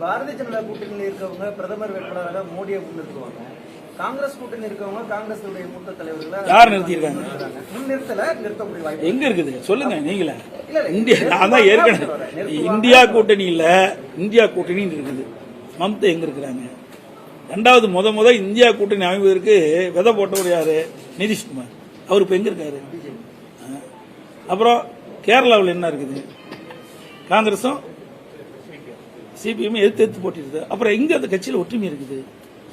பாரதிய ஜனதா கூட்டணியில் இருக்கவங்க பிரதமர் வேட்பாளராக மோடியை முன்னிறுத்துவாங்க. காங்கிரஸ் கூட்டணி இருக்கவங்க காங்கிரஸ் மூத்த தலைவர்களை யார் நிறுத்தியிருக்காங்க? முன்னிறுத்தல. நிறுத்தக்கூடிய வாய்ப்பு எங்க இருக்குது? சொல்லுங்க நீங்களே. இந்தியா நான் தான் ஏற்கனவே இந்தியா கூட்டணி இல்ல இந்தியா கூட்டணி இருக்குது. மம்தா எங்க இருக்கிறாங்க? ரெண்டாவது முத முத இந்தியா கூட்டணி அமைவதற்கு விதை போட்டவர் யாரு? நிதிஷ்குமார். அவர் இப்ப எங்க இருக்காரு. அப்புறம் கேரளாவில் என்ன இருக்குது? காங்கிரஸும் சிபிஎம் எடுத்து எடுத்து போட்டிருது அப்புறம் எங்க அந்த கட்சியில் ஒற்றுமை இருக்குது?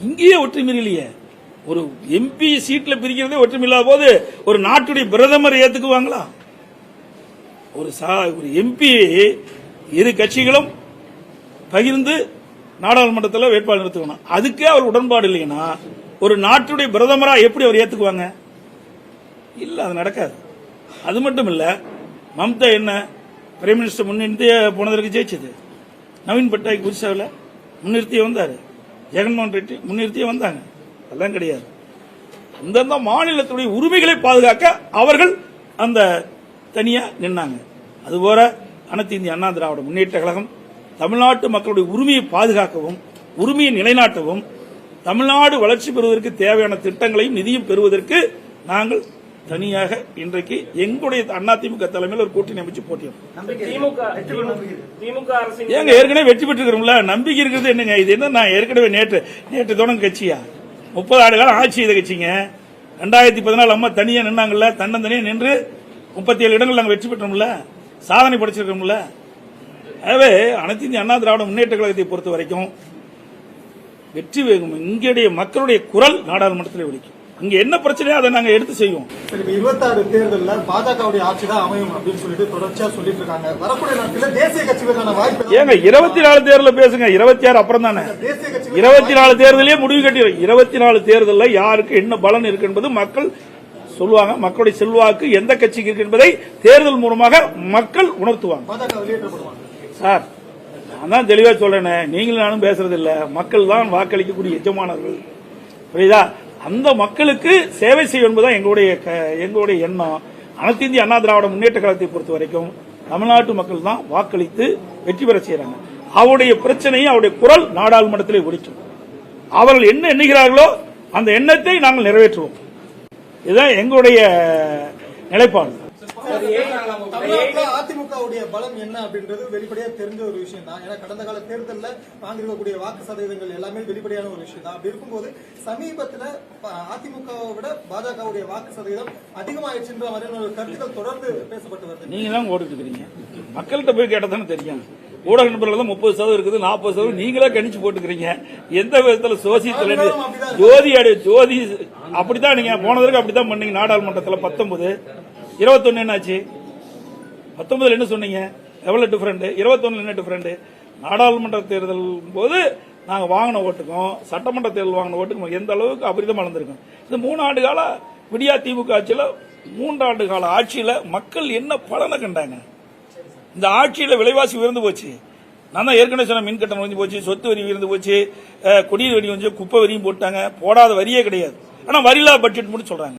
இங்கேயே ஒற்றுமை இல்லையே. ஒரு எம்பி சீட்ல பிரிக்கிறதே ஒற்றுமை இல்லாத போது ஒரு நாட்டுடைய பிரதமர் ஏத்துக்குவாங்களா? ஒரு சா ஒரு எம்பி இரு கட்சிகளும் பகிர்ந்து நாடாளுமன்றத்தில் வேட்பாளர் நிறுத்துக்கணும் அதுக்கே அவர் உடன்பாடு இல்லைன்னா ஒரு நாட்டுடைய பிரதமரா எப்படி அவர் ஏத்துக்குவாங்க? இல்ல அது நடக்காது. அது மட்டும் இல்ல மம்தா என்ன பிரைம் மினிஸ்டர் முன்னிறுத்தி போனதற்கு ஜெயிச்சது. நவீன் பட்நாயக் ஒரிசாவில் முன்னிறுத்தியே வந்தார். ஜெகன்மோகன் ரெட்டி முன்னிறுத்தியே வந்தாங்க. அதெல்லாம் கிடையாது. அந்தந்த மாநிலத்துடைய உரிமைகளை பாதுகாக்க அவர்கள் அந்த தனியாக நின்னாங்க. அதுபோல அனைத்து இந்திய அண்ணா திராவிட முன்னேற்ற கழகம் தமிழ்நாட்டு மக்களுடைய உரிமையை பாதுகாக்கவும் உரிமையை நிலைநாட்டவும் தமிழ்நாடு வளர்ச்சி பெறுவதற்கு தேவையான திட்டங்களையும் நிதியும் பெறுவதற்கு நாங்கள் தனியாக இன்றைக்கு எங்களுடைய அதிமுக தலைமையில் ஒரு கூட்டணி அமைச்சு போட்டியோம் ஏங்க ஏற்கனவே வெற்றி பெற்றுக்கிறோம்ல நம்பிக்கை இருக்கிறது என்னங்க? இது என்ன நான் ஏற்கனவே நேற்று நேற்று தொடங்க கட்சியா? முப்பது ஆண்டு காலம் ஆட்சி செய்த கட்சிங்க. ரெண்டாயிரத்தி பதினாலு அம்மா தனியா நின்னாங்கல்ல தன்னந்தனியா நின்று முப்பத்தி ஏழு இடங்கள் நாங்கள் வெற்றி பெற்றோம்ல. சாதனை படைச்சிருக்கோம்ல ஆகவே அனைத்து இந்திய அண்ணா திராவிட முன்னேற்ற கழகத்தை பொறுத்த வரைக்கும் வெற்றி வேகும் இங்களுடைய மக்களுடைய குரல் நாடாளுமன்றத்தில் ஒலிக்கும். இங்க என்ன பிரச்சனையோ அதை நாங்க எடுத்து செய்வோம். இருபத்தாறு தேர்தல்ல பாஜகவுடைய ஆட்சி தான் அமையும் அப்படின்னு சொல்லிட்டு தொடர்ச்சியா சொல்லிட்டு இருக்காங்க. வரக்கூடிய நாட்களில் தேசிய கட்சிகளுக்கான வாய்ப்பு ஏங்க இருபத்தி நாலு தேர்தல் பேசுங்க. இருபத்தி ஆறு அப்புறம் தானே? இருபத்தி நாலு தேர்தலே முடிவு கட்டி இருபத்தி நாலு தேர்தலில் யாருக்கு என்ன பலன் இருக்கு என்பது மக்கள் சொல்லுவாங்க. மக்களுடைய செல்வாக்கு எந்த கட்சிக்கு இருக்கு என்பதை தேர்தல் மூலமாக மக்கள் உணர்த்துவாங்க. சார் நான் தான் தெளிவா சொல்றேனே. நீங்களும் நானும் பேசுறது இல்ல மக்கள் தான் வாக்களிக்கக்கூடிய எஜமானர்கள். புரியுதா? அந்த மக்களுக்கு சேவை செய்யும் என்பதுதான் எங்களுடைய க- எங்களுடைய எண்ணம். அனைத்து இந்திய அண்ணா திராவிட முன்னேற்ற கழகத்தை பொறுத்த வரைக்கும் தமிழ்நாட்டு மக்கள் தான் வாக்களித்து வெற்றி பெற செய்யறாங்க அவருடைய பிரச்சனையை அவருடைய குரல் நாடாளுமன்றத்திலே ஒழிக்கும் அவர்கள் என்ன எண்ணுகிறார்களோ அந்த எண்ணத்தை நாங்கள் நிறைவேற்றுவோம். இதுதான் எங்களுடைய நிலைப்பாடு. அதிமுகவுடைய பலம் என்ன அப்படின்றது வெளிப்படையா தெரிஞ்ச ஒரு விஷயம் தான். ஏன்னா கடந்த கால தேர்தல்ல வாங்கிருக்கக்கூடிய வாக்கு சதவீதங்கள் எல்லாமே வெளிப்படையான ஒரு விஷயம் தான். அப்படி இருக்கும்போது சமீபத்துல அதிமுகவை விட பாஜகவுடைய வாக்கு சதவீதம் அதிகமாயிடுச்சுன்ற மாதிரியான ஒரு கருத்துக்கள் தொடர்ந்து பேசப்பட்டு வருது. நீங்க தான் ஓடிட்டு மக்கள்கிட்ட போய் கேட்டா தானே தெரியும். ஊடக நண்பர்கள் தான் முப்பது சதவீதம் இருக்குது நாற்பது சதவீதம் நீங்களே கணிச்சு போட்டுக்கிறீங்க. எந்த விதத்துல சோசியத்துல ஜோதி அடி ஜோதி அப்படித்தான் நீங்க போன தடவை அப்படித்தான் பண்ணீங்க. நாடாளுமன்றத்துல பத்தொன்பது. இருபத்தொன்னு என்னாச்சு? பத்தொன்பதுல என்ன சொன்னீங்க? எவ்வளவு டிஃபரெண்ட் இருபத்தொன்னு என்ன டிஃபரெண்ட் நாடாளுமன்ற தேர்தல் போது நாங்கள் வாங்கின ஓட்டுக்கும் சட்டமன்ற தேர்தல் வாங்கின ஓட்டுக்கும் எந்த அளவுக்கு அபரிதம் வளர்ந்துருக்கும் இந்த மூணு ஆண்டு கால விடியா திமுக ஆட்சியில் மூன்றாண்டு கால ஆட்சியில் மக்கள் என்ன பலனை கண்டாங்க? இந்த ஆட்சியில் விலைவாசி உயர்ந்து போச்சு. நான் தான் ஏற்கனவே சொன்ன மின் கட்டணம் உயர்ந்து போச்சு சொத்து வரி உயர்ந்து போச்சு அஹ், குடிநீர் வரி வந்து குப்பை வரியும் போட்டாங்க போடாத வரியே கிடையாது. ஆனால் வரிலா பட்ஜெட் மட்டும் சொல்கிறாங்க